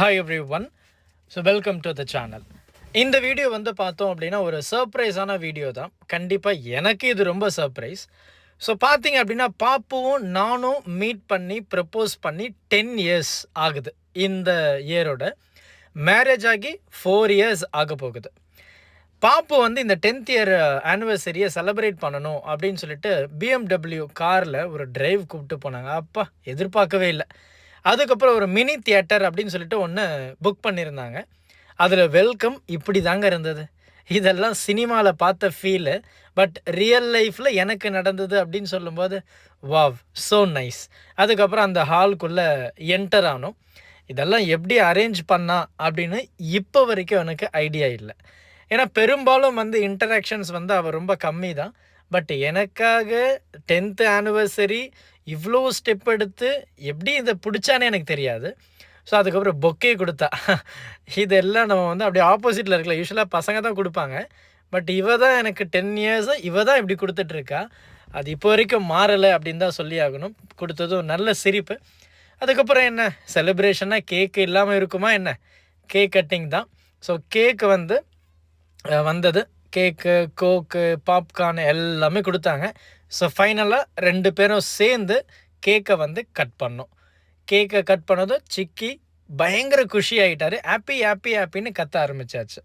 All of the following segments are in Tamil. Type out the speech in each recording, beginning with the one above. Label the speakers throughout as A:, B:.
A: Hi everyone so welcome to the channel இந்த வீடியோ வந்து பார்த்தோம் அப்படின்னா ஒரு சர்ப்ரைஸான வீடியோ தான். கண்டிப்பாக எனக்கு இது ரொம்ப சர்ப்ரைஸ் ஸோ பார்த்தீங்க அப்படின்னா பாப்புவும் நானும் மீட் பண்ணி ப்ரப்போஸ் பண்ணி டென் இயர்ஸ் ஆகுது இந்த இயரோட மேரேஜ் ஆகி ஃபோர் இயர்ஸ் ஆக போகுது. பாப்பு வந்து இந்த டென்த் இயர் ஆனிவர்சரியை செலிப்ரேட் பண்ணணும் அப்படின்னு சொல்லிட்டு பிஎம்டபிள்யூ காரில் ஒரு டிரைவ் கூப்பிட்டு போனாங்க. அப்பா எதிர்பார்க்கவே இல்லை. அதுக்கப்புறம் ஒரு மினி தியேட்டர் அப்படின்னு சொல்லிட்டு ஒன்று புக் பண்ணியிருந்தாங்க. அதில் வெல்கம் இப்படி தாங்க இருந்தது. இதெல்லாம் சினிமாவில் பார்த்த ஃபீலு பட் ரியல் லைஃப்பில் எனக்கு நடந்தது அப்படின்னு சொல்லும்போது வாவ் ஸோ நைஸ் அதுக்கப்புறம் அந்த ஹால்குள்ளே என்டர் ஆனோம். இதெல்லாம் எப்படி அரேஞ்ச் பண்ணா அப்படின்னு இப்போ வரைக்கும் எனக்கு ஐடியா இல்லை. ஏன்னா பெரும்பாலும் வந்து இன்டராக்ஷன்ஸ் வந்து அவள் ரொம்ப கம்மி தான் பட் எனக்காக டென்த்து ஆனிவர்சரி இவ்வளோ ஸ்டெப் எடுத்து எப்படி இதை பிடிச்சானே எனக்கு தெரியாது. ஸோ அதுக்கப்புறம் பொக்கே கொடுத்தா. இதெல்லாம் நம்ம வந்து அப்படியே ஆப்போசிட்டில் இருக்கல யூஸ்வலாக பசங்க தான் கொடுப்பாங்க. பட் இவ தான் எனக்கு டென் இயர்ஸாக இவ தான் இப்படி கொடுத்துட்ருக்கா அது இப்போ வரைக்கும் மாறலை அப்படின்னு தான் சொல்லி ஆகணும். கொடுத்ததும் நல்ல சிரிப்பு. அதுக்கப்புறம் என்ன? செலிப்ரேஷன்னா கேக்கு இல்லாமல் இருக்குமா என்ன? கேக் கட்டிங் தான். ஸோ கேக்கு வந்து வந்தது. கேக்கு கோக்கு பாப்கார்ன் எல்லாமே கொடுத்தாங்க. ஸோ ஃபைனலாக ரெண்டு பேரும் சேர்ந்து கேக்கை வந்து கட் பண்ணோம். கேக்கை கட் பண்ணதும் சிக்கி பயங்கர குஷி ஆகிட்டார் ஹாப்பி ஹாப்பி ஹாப்பின்னு கத்த ஆரம்பிச்சாச்சு.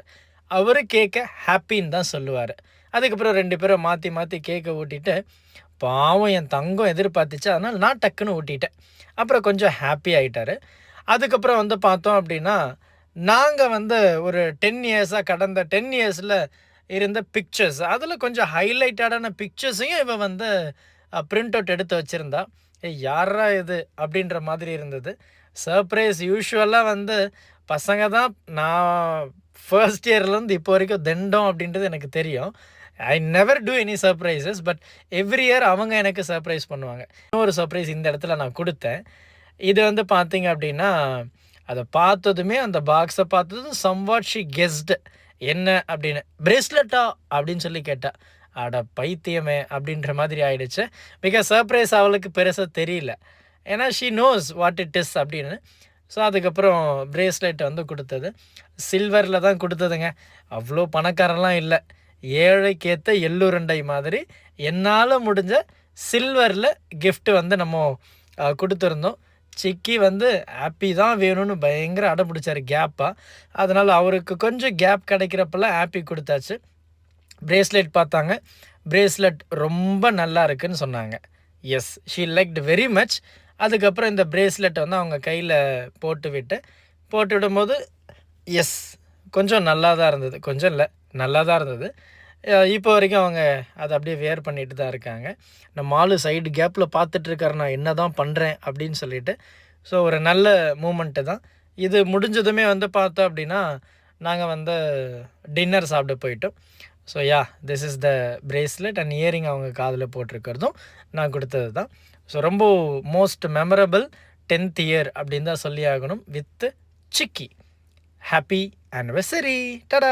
A: அவர் கேக்கை ஹாப்பின்னு தான் சொல்லுவார். அதுக்கப்புறம் ரெண்டு பேரும் மாற்றி மாற்றி கேக்கை ஊட்டிட்டு பாவம் என் தங்கம் எதிர்பார்த்துச்சு. அதனால் நான் டக்குன்னு ஊட்டிட்டேன். அப்புறம் கொஞ்சம் ஹாப்பி ஆகிட்டாரு அதுக்கப்புறம் வந்து பார்த்தோம் அப்படின்னா நாங்கள் வந்து ஒரு டென் இயர்ஸாக கடந்த டென் இயர்ஸில் இருந்த பிக்சர்ஸ் அதில் கொஞ்சம் ஹைலைட்டடான பிக்சர்ஸையும் இவன் வந்து பிரிண்ட் அவுட் எடுத்து வச்சுருந்தா. ஏய் யாரா இது? அப்படின்ற மாதிரி இருந்தது. சர்ப்ரைஸ் யூஸ்வலாக வந்து பசங்க தான் நான் ஃபர்ஸ்ட் இயர்லேருந்து இப்போ வரைக்கும் திண்டம் அப்படின்றது எனக்கு தெரியும். I never do any surprises but every year அவங்க எனக்கு சர்ப்ரைஸ் பண்ணுவாங்க. இன்னொரு சர்ப்ரைஸ் இந்த இடத்துல நான் கொடுத்தேன். இது வந்து பார்த்தீங்க அப்படின்னா அதை பார்த்ததுமே அந்த பாக்ஸை பார்த்ததும் சம்வாட் ஷி கெஸ்ட்டு என்ன அப்படின்னு? பிரேஸ்லெட்டா அப்படின்னு சொல்லி கேட்டா அட பைத்தியமே அப்படின்ற மாதிரி ஆயிடுச்சு. பிகாஸ் சர்ப்ரைஸ் அவளுக்கு பெருசாக தெரியல. ஏன்னா she knows what it is அப்படின்னு. ஸோ அதுக்கப்புறம் பிரேஸ்லெட் வந்து கொடுத்தது. சில்வரில் தான் கொடுத்ததுங்க. அவ்வளோ பணக்காரன்லாம் இல்லை. ஏழைக்கேற்ற எள்ளுருண்டை மாதிரி என்னால் முடிஞ்ச சில்வரில் கிஃப்ட் வந்து நம்ம கொடுத்துருந்தோம். சிக்கி வந்து ஹாப்பி தான் வேணும்னு பயங்கர அடப்பிடிச்சார் கேப்பாக அதனால் அவருக்கு கொஞ்சம் கேப் கிடைக்கிறப்பெல்லாம் ஹாப்பி கொடுத்தாச்சு. பிரேஸ்லெட் பார்த்தாங்க. பிரேஸ்லெட் ரொம்ப நல்லா இருக்குன்னு சொன்னாங்க. Yes she liked very much அதுக்கப்புறம் இந்த பிரேஸ்லெட் வந்து அவங்க கையில் போட்டு விட்டு போட்டு விடும்போது எஸ் கொஞ்சம் நல்லா தான் இருந்தது. கொஞ்சம் இல்லை நல்லா தான் இருந்தது. இப்போ வரைக்கும் அவங்க அதை அப்படியே வேர் பண்ணிட்டு தான் இருக்காங்க. நம்ம மாலு சைடு கேப்பில் பார்த்துட்ருக்காரு நான் என்ன தான் பண்ணுறேன் அப்படின்னு சொல்லிட்டு. ஸோ ஒரு நல்ல மூமெண்ட்டு தான். இது முடிஞ்சதுமே வந்து பார்த்தோம் அப்படின்னா நாங்கள் வந்து டின்னர் சாப்பிட போயிட்டோம். So yeah this is the bracelet and earring அவங்க காதில் போட்டிருக்கிறதும் நான் கொடுத்தது தான். ஸோ ரொம்ப மோஸ்ட் மெமரபிள் டென்த் இயர் அப்படின்னு தான் சொல்லி ஆகணும். வித் சிக்கி ஹாப்பி ஆனிவர்சரி டடா